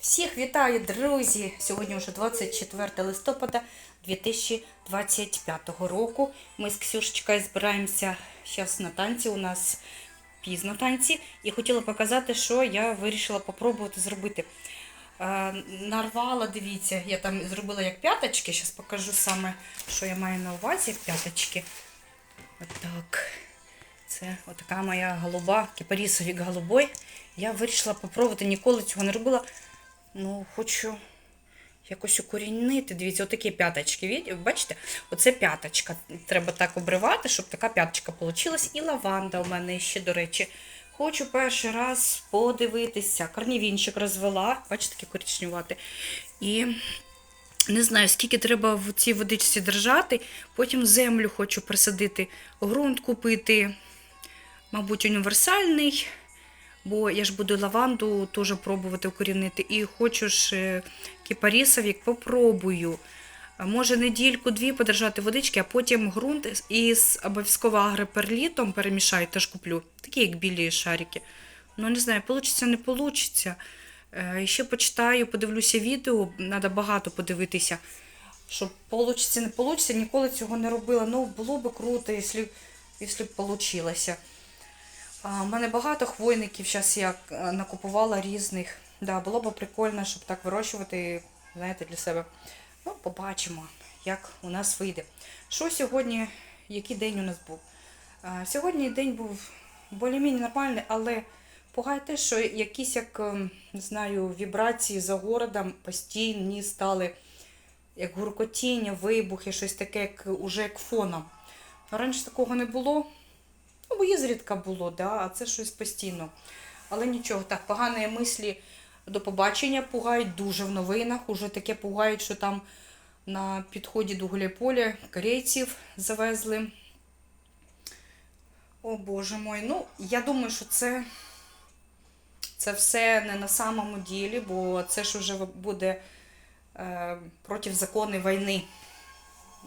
Всіх вітаю, друзі! Сьогодні вже 24 листопада 2025 року. Ми з Ксюшечкою збираємося зараз на танці. У нас пізно танці. І хотіла показати, що я вирішила попробувати зробити. Е, нарвала, дивіться, я там зробила як п'яточки. Зараз покажу саме, що я маю на увазі, п'яточки. Отак. Це отака моя голуба, кипарісовік голубой. Я вирішила попробувати, ніколи цього не робила. Ну, хочу якось укорінити. Дивіться, отакі п'яточки. Бачите? Оце п'яточка. Треба так обривати, щоб така п'яточка вийшла. І лаванда у мене ще, до речі. Хочу перший раз подивитися. Корнівінчик розвела, бачите, такий коричнювати. І не знаю, скільки треба в цій водичці держати. Потім землю хочу присадити, ґрунт купити, мабуть, універсальний. Бо я ж буду лаванду теж пробувати укорінити. І хочу ж е, кіпарісовік попробую. Може недільку-дві подержати водички, а потім ґрунт із обов'язково агроперлітом перемішаю, теж куплю. Такі, як білі шарики. Ну, не знаю, получиться, не получиться. Е, Ще почитаю, подивлюся відео, треба багато подивитися. Щоб получиться, не получиться, ніколи цього не робила. Ну, було б круто, якщо, б получилося. У мене багато хвойників зараз я е, накупувала різних. Да, було б прикольно, щоб так вирощувати, знаєте, для себе. Ну, побачимо, як у нас вийде. Що сьогодні, який день у нас був? А, Сьогодні день був більш-менш нормальний, але пугає те, що якісь, як, ем, не знаю, вібрації за городом постійні стали, як гуркотіння, вибухи, щось таке, як, уже як фоном. Раніше такого не було. Ну, бо є зрідка було, да, а це щось постійно. Але нічого, так, погані мислі до побачення пугають дуже в новинах. Уже таке пугають, що там на підході до Гуляйполя корейців завезли. О Боже мой. Ну, я думаю, що це, це все не на самому ділі, бо це ж вже буде е, проти закону війни.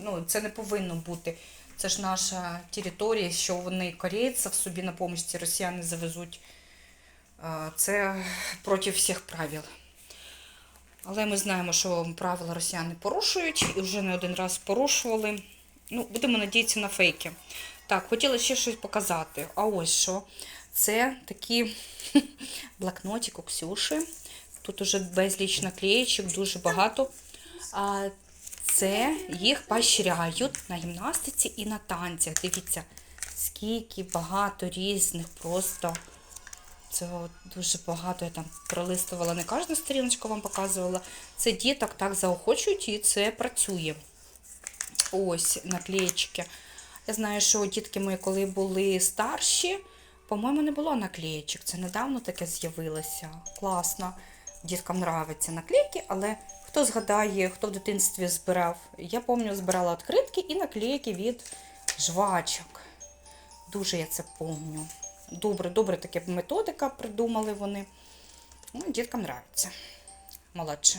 Ну, це не повинно бути. Це ж наша територія, що вони корейців собі на поміч росіяни завезуть. Це проти всіх правил. Але ми знаємо, що правила росіяни порушують і вже не один раз порушували. Ну, будемо надіятися на фейки. Так, хотіла ще щось показати. А ось що. Це такий блокнотик у Ксюші. Тут уже безліч наклеєчок, дуже багато. А це їх поощряють на гімнастиці і на танцях. Дивіться, скільки багато різних просто. Це дуже багато я там пролистувала, не кожну сторіночку вам показувала. Це діток так заохочують і це працює. Ось наклеєчки. Я знаю, що дітки мої, коли були старші, по-моєму, не було наклеєчок. Це недавно таке з'явилося. Класно. Діткам нравиться наклейки, але хто згадає, хто в дитинстві збирав. Я пам'ятаю, збирала відкритки і наклейки від жвачок. Дуже я це пам'ятаю. Добре, добре таке методика придумали вони. Ну, діткам нравиться. Молодше.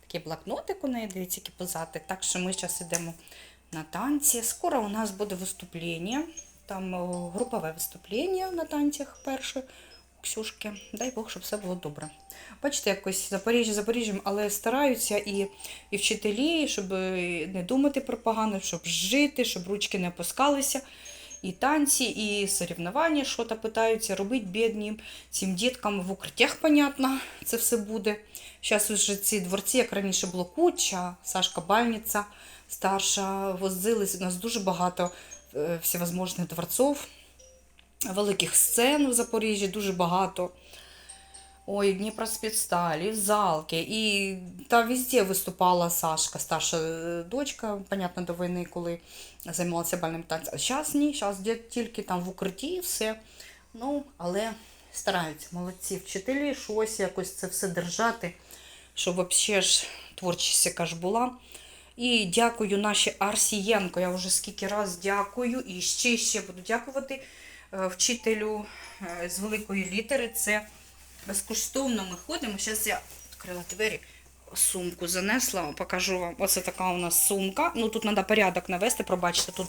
Такий блокнотик у неї, дивіться, які позати. Так що ми зараз йдемо на танці. Скоро у нас буде виступлення. Там групове виступлення на танцях перше Ксюшки. Дай Бог, щоб все було добре. Бачите, якось Запоріжжя Запоріжжям, але стараються і, і вчителі, щоб е, не думати про погане, щоб жити, щоб ручки не опускалися. І танці, і соревнування, що то питаються робити біднім цим діткам в укриттях, понятно, це все буде. Зараз вже ці дворці, як раніше було куча, Сашка Бальниця старша, возились. У нас дуже багато е, всевозможних дворців, великих сцен в Запоріжжі, дуже багато. Ой, Дніпроспецсталь, і в Залки, і та везде виступала Сашка, старша е, дочка, понятно, до війни, коли займалася бальним танцем. А зараз ні, зараз тільки там в укритті і все. Ну, але стараються, молодці вчителі, щось якось це все держати, щоб взагалі ж творчість яка ж була. І дякую нашій Арсієнко. Я вже скільки раз дякую і ще ще буду дякувати вчителю е, з великої літери. Це безкоштовно ми ходимо. Зараз я відкрила двері, сумку занесла, покажу вам. Оце така у нас сумка. Ну тут треба порядок навести, пробачте, тут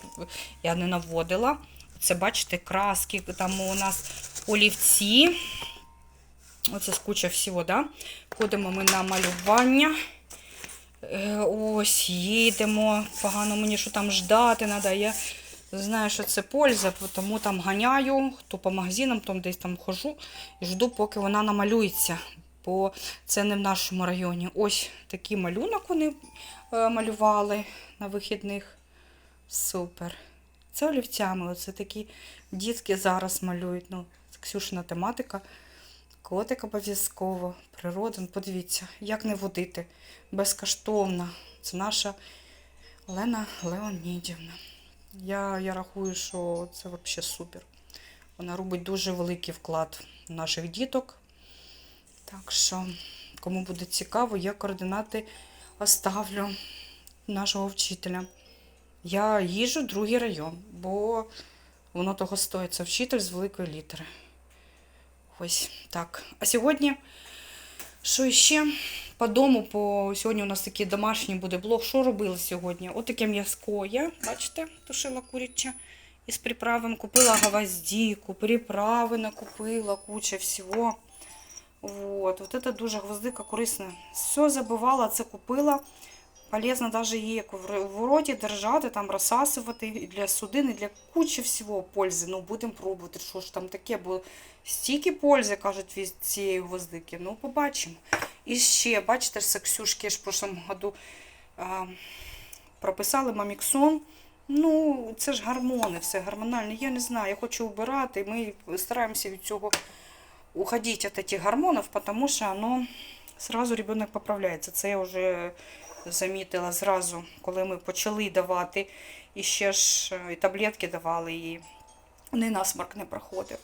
я не наводила. Це бачите, краски, там у нас олівці. Оце куча всього, да? Ходимо ми на малювання. Е, Ось, їдемо. Погано мені що там ждати треба. Знаю, що це польза, тому там ганяю, то по магазинам, то десь там хожу і жду, поки вона намалюється. Бо це не в нашому районі. Ось такий малюнок вони е, малювали на вихідних. Супер. Це олівцями. Оце такі дітки зараз малюють. Ну, Ксюшина тематика. Котик обов'язково, природа. Ну, Подивіться, як не водити. Безкоштовно. Це наша Олена Леонідівна. Я, я рахую, що це взагалі супер. Вона робить дуже великий вклад в наших діток. Так що, кому буде цікаво, я координати оставлю нашого вчителя. Я їжу в другий район, бо воно того стоїть. Це вчитель з великої літери. Ось так. А сьогодні, що ще? По дому, по сьогодні у нас такий домашній буде блог. Що робили сьогодні? От таке м'язко я, бачите, тушила куряче із приправами. Купила гвоздику, приправи накупила, куча всього. Вот, вот это дуже гвоздика корисна. Все забивала, це купила. Полезно даже її в р- в роті держати, там розсасувати і для судин, і для кучі всього пользи. Ну, будемо пробувати, що ж там таке, бо стільки пользи, кажуть, від цієї гвоздики. Ну, побачимо. І ще, бачите, з Ксюшки ж в прошлому году а, прописали маміксон. Ну, це ж гормони, все гормональне. Я не знаю, я хочу вбирати. Ми стараємося від цього уходить от этих гормонов, потому что оно сразу ребенок поправляється. Це я вже замітила зразу, коли ми почали давати. І ще ж е, і таблетки давали, і не насморк не проходив.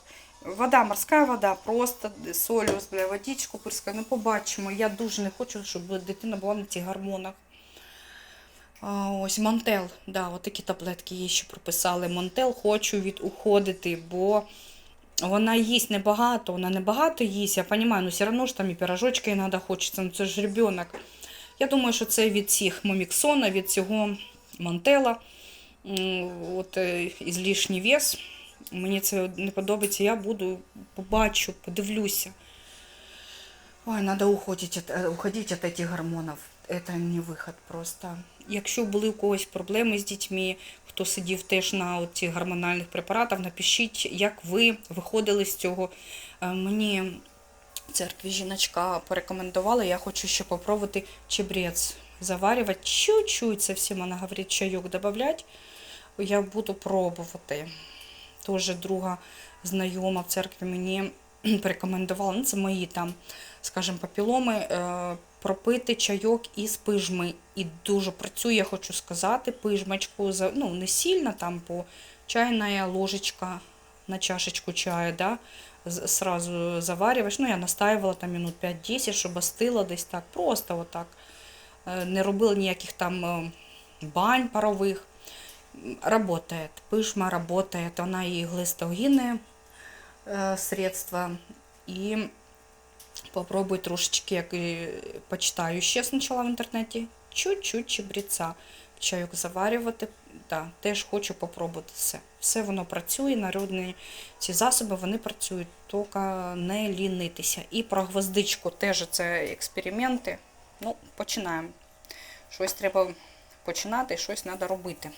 Вода, морська вода, просто солью, бля, водичку пирскаю. Ми побачимо. Я дуже не хочу, щоб дитина була на цих гормонах. А, ось Монтел, да, от такі таблетки їй ще прописали. Монтел хочу від уходити, бо вона їсть небагато, вона небагато їсть, я розумію, але все одно ж там і пирожочки іноді хочеться, ну це ж ребенок. Я думаю, що це від цих моміксона, від цього мантела, м, от е, ізлишній вес. Мені це не подобається, я буду, побачу, подивлюся. Ой, надо уходить, от, е, від цих гормонів. Це не вихід просто. Якщо були у когось проблеми з дітьми, хто сидів теж на цих гормональних препаратах, напишіть, як ви виходили з цього. Е, Мені в церкві жіночка порекомендувала, я хочу ще попробувати чебрець заварювати. Чуть-чуть совсем, вона говорить, чайок додавати. Я буду пробувати. Теж друга знайома в церкві мені порекомендувала, ну це мої там, скажімо, папіломи, е, пропити чайок із пижми. І дуже працює, я хочу сказати, пижмачку, ну не сильно, там по чайна ложечка на чашечку чаю, да, сразу заварюєш. Ну, я настаювала там минут 5-10, щоб остило десь так, просто отак. Е, Не робила ніяких там е, бань парових. Работает, пышма работает, она и глистогінне э, средства. І попробуй трошечки, як і почитаю ще спочатку в інтернеті, чуть-чуть чебреця в чайок заварювати. Да, теж хочу попробувати все. Все воно працює, народні ці засоби вони працюють, тільки не лінитися. І про гвоздичку теж це експерименти. Ну, починаємо. Щось треба починати, щось треба робити.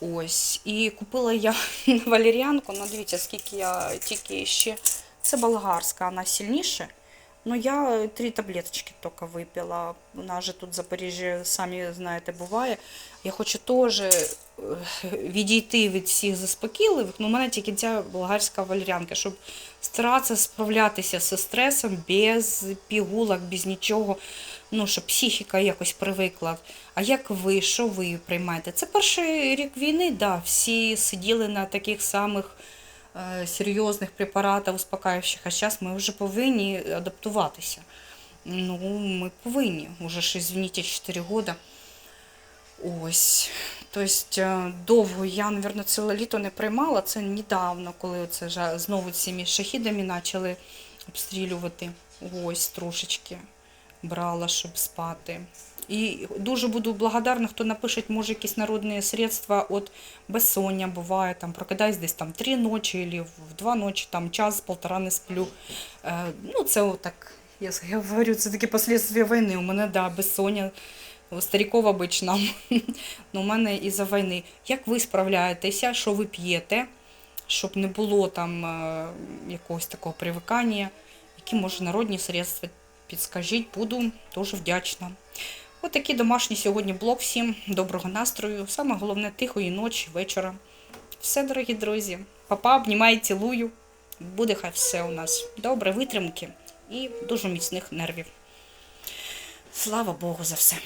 Ось. І купила я валеріанку. Ну, дивіться, скільки я тільки ще. Це болгарська, вона сильніша. Ну, я три таблеточки тільки випила. У нас же тут в Запоріжжі, самі знаєте, буває. Я хочу теж е, відійти від всіх заспокійливих. Ну, у мене тільки ця болгарська валеріанка, щоб старатися справлятися зі стресом без пігулок, без нічого. Ну, щоб психіка якось привикла. А як ви, що ви приймаєте? Це перший рік війни, да, всі сиділи на таких самих е, серйозних препаратах, успокаюючих, а зараз ми вже повинні адаптуватися. Ну, ми повинні. Уже ж, извините, 4 роки. Ось. Тобто е, довго я, мабуть, ціле літо не приймала. Це недавно, коли це знову цими шахідами почали обстрілювати. Ось трошечки. брала, щоб спати. І дуже буду благодарна, хто напише, може, якісь народні средства от безсоння буває, там прокидаюсь десь там три ночі, або в два ночі, там час-полтора не сплю. Е, ну, це отак, я, я говорю, це такі последствия війни. У мене, да, безсоння, у стариків обично, ну, у мене із-за війни. Як ви справляєтеся, що ви п'єте, щоб не було там е, якогось такого привикання, які, може, народні средства підскажіть, буду дуже вдячна. Ось От домашній сьогодні блог. Всім доброго настрою. Саме головне тихої ночі, вечора. Все, дорогі друзі. Папа, обнімаю, цілую. Буде хай все у нас добре, витримки і дуже міцних нервів. Слава Богу за все.